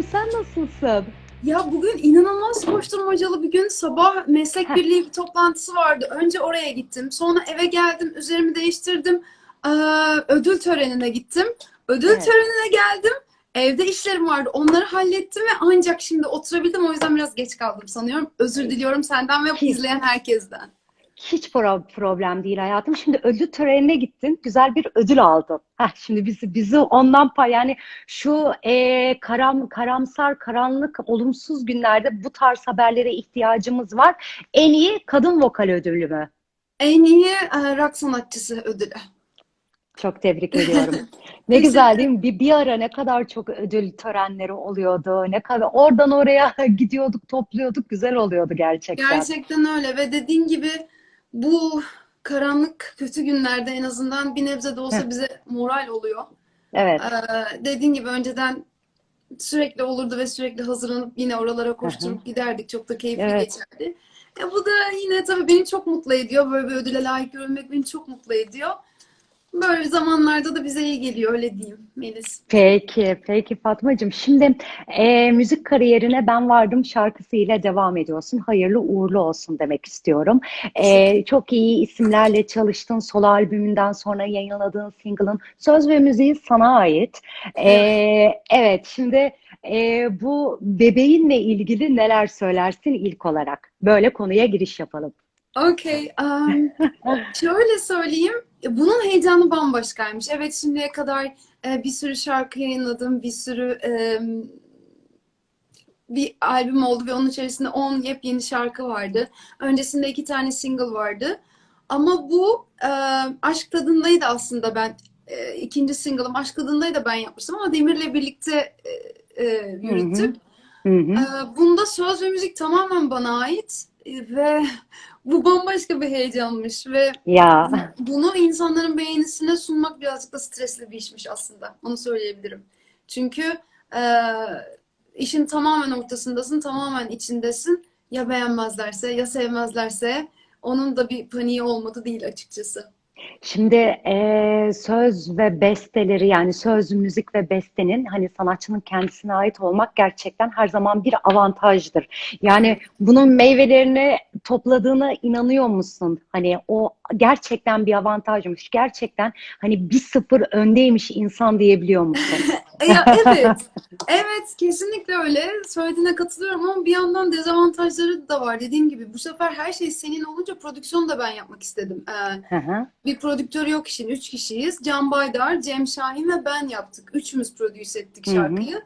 ederim. Sen nasılsın? Ya bugün inanılmaz koşturmacalı bir gün. Sabah meslek birliği bir toplantısı vardı. Önce oraya gittim. Sonra eve geldim. Üzerimi değiştirdim. Ee, ödül törenine gittim. Ödül Evet. törenine geldim. Evde işlerim vardı. Onları hallettim ve ancak şimdi oturabildim. O yüzden biraz geç kaldım sanıyorum. Özür diliyorum senden ve izleyen herkesten. Hiç pro- problem değil hayatım. Şimdi ödül törenine gittin. Güzel bir ödül aldın. Heh, şimdi bizi bizi ondan pay yani şu e, karam karamsar, karanlık, olumsuz günlerde bu tarz haberlere ihtiyacımız var. En iyi kadın vokal ödülü mü? En iyi e, rock sanatçısı ödülü. Çok tebrik ediyorum. Ne güzel değil mi? Bir, bir ara ne kadar çok ödül törenleri oluyordu. Ne kadar oradan oraya gidiyorduk, topluyorduk. Güzel oluyordu gerçekten. Gerçekten öyle ve dediğin gibi bu karanlık kötü günlerde en azından bir nebze de olsa bize moral oluyor. Evet. Ee, dediğin gibi önceden sürekli olurdu ve sürekli hazırlanıp yine oralara koşturup giderdik. Çok da keyifli Evet. geçerdi. E, bu da yine tabii beni çok mutlu ediyor. Böyle bir ödüle layık görülmek beni çok mutlu ediyor. Böyle zamanlarda da bize iyi geliyor öyle diyeyim Melis. Peki, peki Fatmacığım. Şimdi e, müzik kariyerine Ben Vardım şarkısıyla devam ediyorsun. Hayırlı uğurlu olsun demek istiyorum. E, çok iyi isimlerle çalıştın. Solo albümünden sonra yayınladığın single'ın söz ve müziği sana ait. E, evet, şimdi e, bu bebeğinle ilgili neler söylersin ilk olarak? Böyle konuya giriş yapalım. Okey. um, şöyle söyleyeyim. Bunun heyecanı bambaşkaymış. Evet şimdiye kadar e, bir sürü şarkı yayınladım. Bir sürü e, bir albüm oldu ve onun içerisinde 10 yepyeni şarkı vardı. Öncesinde iki tane single vardı. Ama bu e, Aşk Tadında'ydı aslında ben. E, ikinci single'ım Aşk Tadında'yı da ben yapmıştım ama Demir'le birlikte e, e, yürüttük. Hı hı. Ee, Bunda söz ve müzik tamamen bana ait Ee, ve bu bambaşka bir heyecanmış ve Ya. bunu insanların beğenisine sunmak birazcık da stresli bir işmiş aslında. Onu söyleyebilirim. Çünkü e, işin tamamen ortasındasın, tamamen içindesin. Ya beğenmezlerse, ya sevmezlerse onun da bir paniği olmadı değil açıkçası. Şimdi eee, söz ve besteleri yani söz, müzik ve bestenin hani sanatçının kendisine ait olmak gerçekten her zaman bir avantajdır. Yani bunun meyvelerini topladığına inanıyor musun? Hani o gerçekten bir avantajmış. Gerçekten hani bir sıfır öndeymiş insan diyebiliyor musun? Ya evet, evet kesinlikle öyle. Söylediğine katılıyorum ama bir yandan dezavantajları da var. Dediğim gibi bu sefer her şey senin olunca prodüksiyonu da ben yapmak istedim. Ee, bir prodüktör yok işin. Üç kişiyiz. Can Baydar, Cem Şahin ve ben yaptık. Üçümüz prodüse ettik Hı hı. şarkıyı.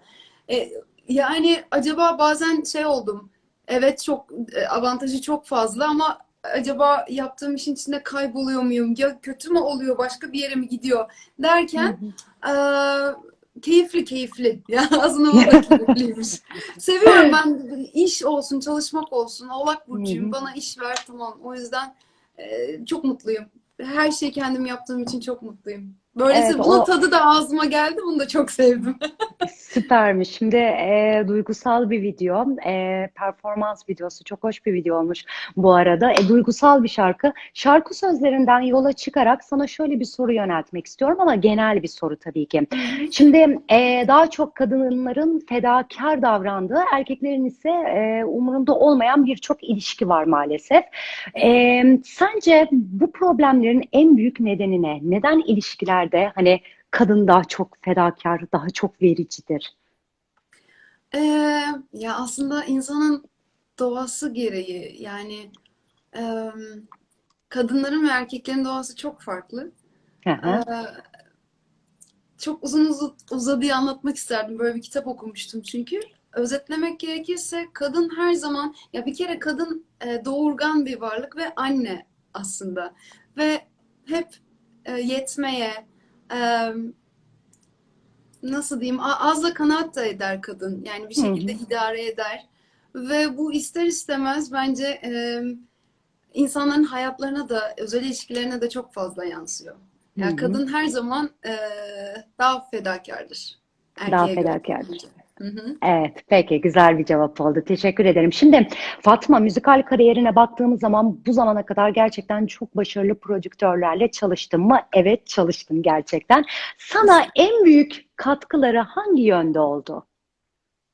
Ee, yani acaba bazen şey oldum. Evet çok e, avantajı çok fazla ama acaba yaptığım işin içinde kayboluyor muyum? Ya kötü mü oluyor? Başka bir yere mi gidiyor? Derken eee, keyifli keyifli. Ya aslında o da keyifliymiş. Seviyorum ben iş olsun, çalışmak olsun. Oğlak burcuyum. Bana iş ver tamam. O yüzden eee, çok mutluyum. Her şeyi kendim yaptığım için çok mutluyum. Böylesi Evet, bunun o- tadı da ağzıma geldi. Bunu da çok sevdim. Süpermiş. Şimdi e, duygusal bir video, e, performans videosu. Çok hoş bir video olmuş bu arada. E, duygusal bir şarkı. Şarkı sözlerinden yola çıkarak sana şöyle bir soru yöneltmek istiyorum ama genel bir soru tabii ki. Şimdi e, daha çok kadınların fedakar davrandığı, erkeklerin ise e, umurunda olmayan birçok ilişki var maalesef. E, sence bu problemlerin en büyük nedeni ne? Neden ilişkilerde hani kadın daha çok fedakar, daha çok vericidir? Ee, ya aslında insanın doğası gereği yani em, kadınların ve erkeklerin doğası çok farklı. Hı hı. Ee, çok uzun uzu- uzadıya anlatmak isterdim. Böyle bir kitap okumuştum çünkü. Özetlemek gerekirse kadın her zaman ya bir kere kadın e, doğurgan bir varlık ve anne aslında. Ve hep e, yetmeye e, nasıl diyeyim azla kanaat da eder kadın. Yani bir Hı hı. şekilde idare eder. Ve bu ister istemez bence e, insanların hayatlarına da özel ilişkilerine de çok fazla yansıyor. Yani hı. kadın her zaman e, daha fedakardır Daha erkeğe göre fedakardır. bence. Hı hı. Evet, peki güzel bir cevap oldu. Teşekkür ederim. Şimdi Fatma müzikal kariyerine baktığımız zaman bu zamana kadar gerçekten çok başarılı prodüktörlerle çalıştın mı? Evet, çalıştım gerçekten. Sana en büyük katkıları hangi yönde oldu?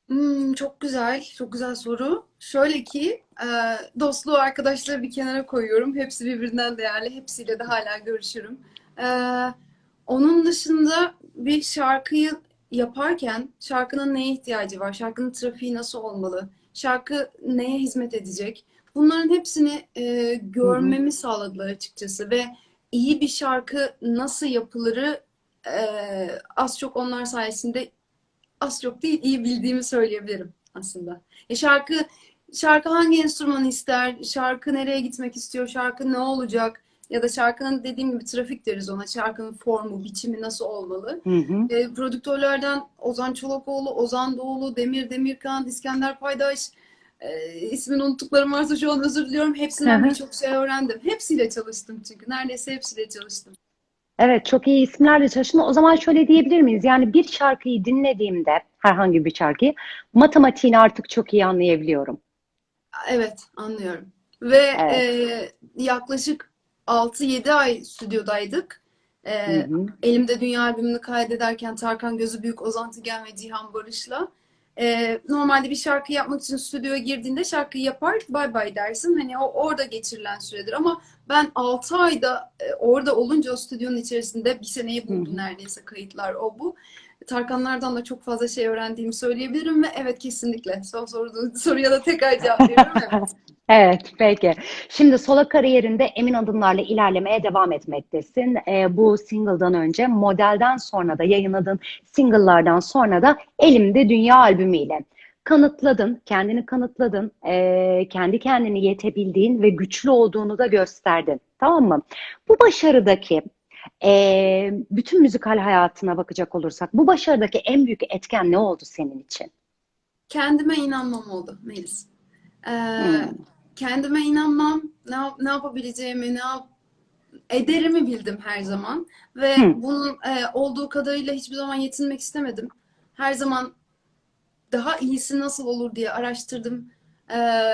Hmm, çok güzel, çok güzel soru. Şöyle ki, e, dostluğu arkadaşları bir kenara koyuyorum. Hepsi birbirinden değerli, hepsiyle de hala görüşürüm. E, onun dışında bir şarkıyı yaparken şarkının neye ihtiyacı var? Şarkının trafiği nasıl olmalı? Şarkı neye hizmet edecek? Bunların hepsini e, görmemi sağladılar açıkçası ve iyi bir şarkı nasıl yapılırı e, az çok onlar sayesinde az çok değil iyi bildiğimi söyleyebilirim aslında. E şarkı şarkı hangi enstrümanı ister? Şarkı nereye gitmek istiyor? Şarkı ne olacak? Ya da şarkının dediğim gibi trafik deriz ona. Şarkının formu, biçimi nasıl olmalı? Hı hı. E, prodüktörlerden Ozan Çolakoğlu, Ozan Doğulu, Demir Demirkan, İskender Paydaş e, ismini unuttuklarım varsa şu an özür diliyorum. Hepsinden birçok şey öğrendim. Hepsiyle çalıştım çünkü. Neredeyse hepsiyle çalıştım. Evet, çok iyi isimlerle çalıştın. O zaman şöyle diyebilir miyiz? Yani bir şarkıyı dinlediğimde, herhangi bir şarkıyı, matematiğini artık çok iyi anlayabiliyorum. Evet, anlıyorum. Ve Evet. e, yaklaşık 6-7 ay stüdyodaydık. E, Hı hı. elimde dünya albümünü kaydederken Tarkan Gözübüyük, Ozan Tügen ve Cihan Barış'la e, normalde bir şarkı yapmak için stüdyoya girdiğinde şarkıyı yapar, bay bay dersin. Hani o orada geçirilen süredir ama ben 6 ayda e, orada olunca o stüdyonun içerisinde bir seneyi buldu neredeyse kayıtlar o bu. Tarkanlardan da çok fazla şey öğrendiğimi söyleyebilirim ve evet kesinlikle. Son soru, soruya da tekrar cevap veriyorum. Evet. Evet, peki. Şimdi solo kariyerinde emin adımlarla ilerlemeye devam etmektesin. Ee, bu single'dan önce, modelden sonra da yayınladığın single'lardan sonra da Elimde Dünya albümüyle kanıtladın, kendini kanıtladın, ee, kendi kendini yetebildiğin ve güçlü olduğunu da gösterdin. Tamam mı? Bu başarıdaki ee, bütün müzikal hayatına bakacak olursak, bu başarıdaki en büyük etken ne oldu senin için? Kendime inanmam oldu Melis. Ee, Hmm. Kendime inanmam, ne, ne yapabileceğimi, ne yap ederimi bildim her zaman. Ve Hı. bunun e, olduğu kadarıyla hiçbir zaman yetinmek istemedim. Her zaman daha iyisi nasıl olur diye araştırdım. Ee,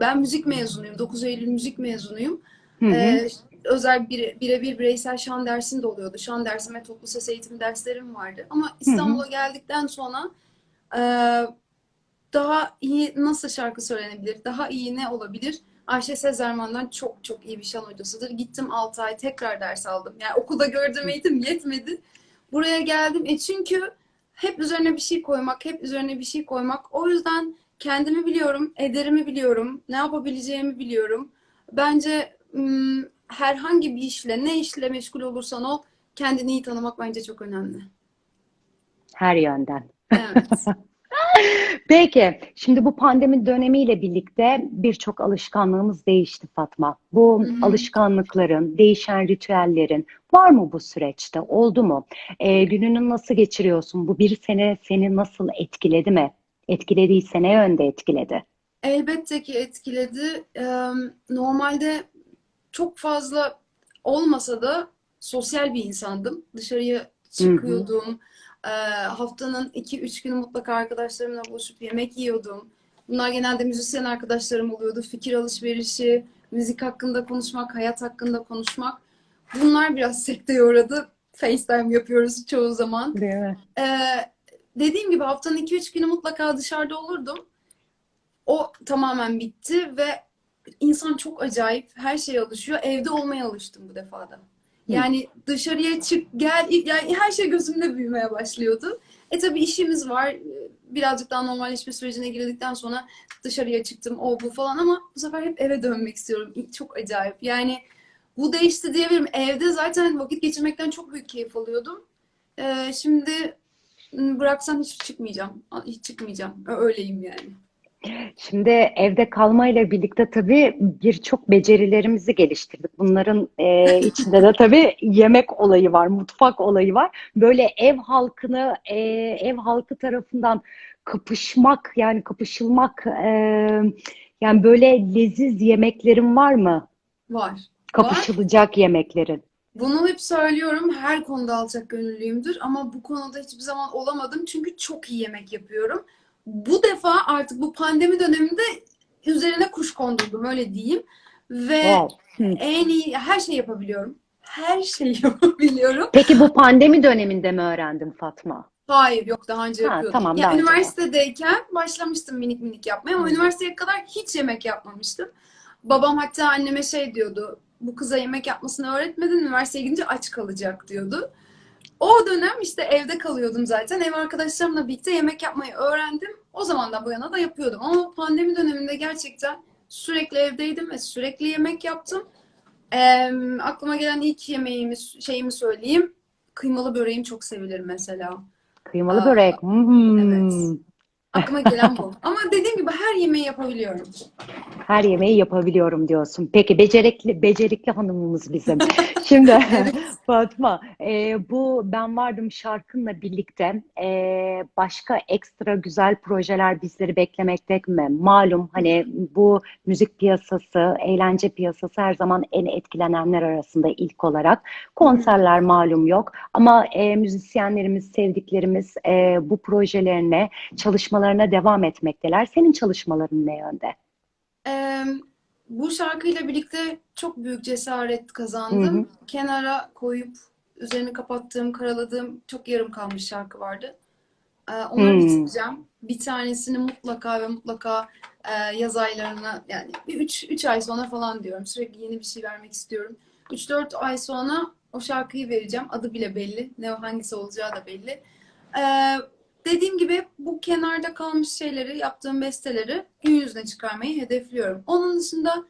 ben müzik mezunuyum. 9 Eylül müzik mezunuyum. Hı hı. Ee, özel bir, birebir bireysel şan dersim de oluyordu. Şan dersim ve toplu ses eğitimi derslerim vardı. Ama İstanbul'a geldikten sonra e, daha iyi nasıl şarkı söylenebilir? Daha iyi ne olabilir? Ayşe Sezerman'dan çok çok iyi bir şan hocasıdır. Gittim 6 ay tekrar ders aldım. Yani okulda gördüğüm eğitim yetmedi. Buraya geldim. E çünkü hep üzerine bir şey koymak, hep üzerine bir şey koymak. O yüzden kendimi biliyorum, ederimi biliyorum, ne yapabileceğimi biliyorum. Bence ım, herhangi bir işle, ne işle meşgul olursan ol, kendini iyi tanımak bence çok önemli. Her yönden. Evet. Peki, şimdi bu pandemi dönemiyle birlikte birçok alışkanlığımız değişti Fatma. Bu Hı hı. alışkanlıkların, değişen ritüellerin var mı bu süreçte? Oldu mu? Ee, gününü nasıl geçiriyorsun? Bu bir sene seni nasıl etkiledi mi? Etkilediyse ne yönde etkiledi? Elbette ki etkiledi. Eee, Normalde çok fazla olmasa da sosyal bir insandım. Dışarıya Hı hı. Eee, haftanın 2-3 günü mutlaka arkadaşlarımla buluşup yemek yiyordum. Bunlar genelde müzisyen arkadaşlarım oluyordu. Fikir alışverişi, müzik hakkında konuşmak, hayat hakkında konuşmak. Bunlar biraz sekteye uğradı. FaceTime yapıyoruz çoğu zaman. Değil mi? Ee, dediğim gibi haftanın 2-3 günü mutlaka dışarıda olurdum. O tamamen bitti ve insan çok acayip her şeye alışıyor. Evde olmaya alıştım bu defada. Yani dışarıya çık gel yani her şey gözümde büyümeye başlıyordu. E tabii işimiz var. Birazcık daha normalleşme sürecine girdikten sonra dışarıya çıktım o bu falan ama bu sefer hep eve dönmek istiyorum. Çok acayip. Yani bu değişti diyebilirim. Evde zaten vakit geçirmekten çok büyük keyif alıyordum. Ee, şimdi bıraksam hiç çıkmayacağım. Hiç çıkmayacağım. Öyleyim yani. Şimdi evde kalmayla birlikte tabii birçok becerilerimizi geliştirdik. Bunların e, içinde de tabii yemek olayı var, mutfak olayı var. Böyle ev halkını, e, ev halkı tarafından kapışmak, yani kapışılmak, e, yani böyle leziz yemeklerin var mı? Var. Var. Kapışılacak yemeklerin. Bunu hep söylüyorum. Her konuda alçak gönüllüyümdür ama bu konuda hiçbir zaman olamadım çünkü çok iyi yemek yapıyorum. Bu defa artık bu pandemi döneminde üzerine kuş kondurdum öyle diyeyim. Ve Wow. En iyi her şey yapabiliyorum. Her şeyi yapabiliyorum. Peki bu pandemi döneminde mi öğrendin Fatma? Hayır yok daha önce Ha, yapıyordum. tamam, Ya daha önce. üniversitedeyken başlamıştım minik minik yapmaya ama Hı. üniversiteye kadar hiç yemek yapmamıştım. Babam hatta anneme şey diyordu. Bu kıza yemek yapmasını öğretmedin, üniversiteye gidince aç kalacak diyordu. O dönem işte evde kalıyordum zaten. Ev arkadaşlarımla birlikte yemek yapmayı öğrendim. O zamandan bu yana da yapıyordum. Ama pandemi döneminde gerçekten sürekli evdeydim ve sürekli yemek yaptım. Ee, aklıma gelen ilk yemeğimi, şeyimi söyleyeyim. Kıymalı böreğim çok sevilir mesela. Kıymalı Aa, börek. Hmm. evet. Aklıma gelen bu. Ama dediğim gibi her yemeği yapabiliyorum. Her yemeği yapabiliyorum diyorsun. Peki becerikli becerikli hanımımız bizim. Şimdi Fatma, e, bu Ben Vardım şarkınla birlikte e, başka ekstra güzel projeler bizleri beklemekte mi? Malum hani bu müzik piyasası, eğlence piyasası her zaman en etkilenenler arasında ilk olarak. Konserler malum yok ama e, müzisyenlerimiz, sevdiklerimiz e, bu projelerine, çalışmalarına devam etmekteler. Senin çalışmaların ne yönde? Ee, bu şarkıyla birlikte çok büyük cesaret Hı hı. kazandım. Kenara koyup üzerini kapattığım, karaladığım çok yarım kalmış şarkı vardı. Ee, onları Hmm. bitireceğim. Bir tanesini mutlaka ve mutlaka e, yaz aylarına yani bir 3 ay sonra falan diyorum. Sürekli yeni bir şey vermek istiyorum. 3-4 ay sonra o şarkıyı vereceğim. Adı bile belli. Ne hangisi olacağı da belli. Ee, dediğim gibi bu kenarda kalmış şeyleri, yaptığım besteleri gün yüzüne çıkarmayı hedefliyorum. Onun dışında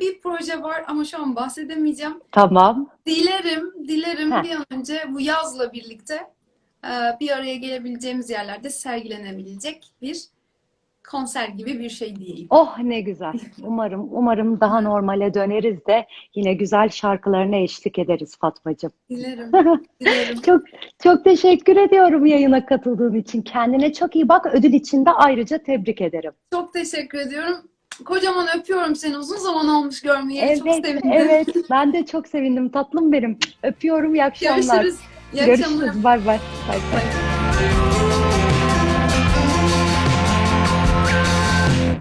bir proje var ama şu an bahsedemeyeceğim. Tamam. Dilerim, dilerim Heh. bir an önce bu yazla birlikte e, bir araya gelebileceğimiz yerlerde sergilenebilecek bir konser gibi bir şey diyeyim. Oh ne güzel. Umarım, umarım daha normale döneriz de yine güzel şarkılarına eşlik ederiz Fatmacığım. Dilerim, dilerim. Çok çok teşekkür ediyorum yayına katıldığın için. Kendine çok iyi bak. Ödül için de ayrıca tebrik ederim. Çok teşekkür ediyorum. Kocaman öpüyorum seni. Uzun zaman olmuş görmeyeli. Çok Evet, sevindim. evet. Ben de çok sevindim tatlım benim. Öpüyorum. İyi akşamlar. Görüşürüz. İyi. Görüşürüz. Bay bay. Bay bay.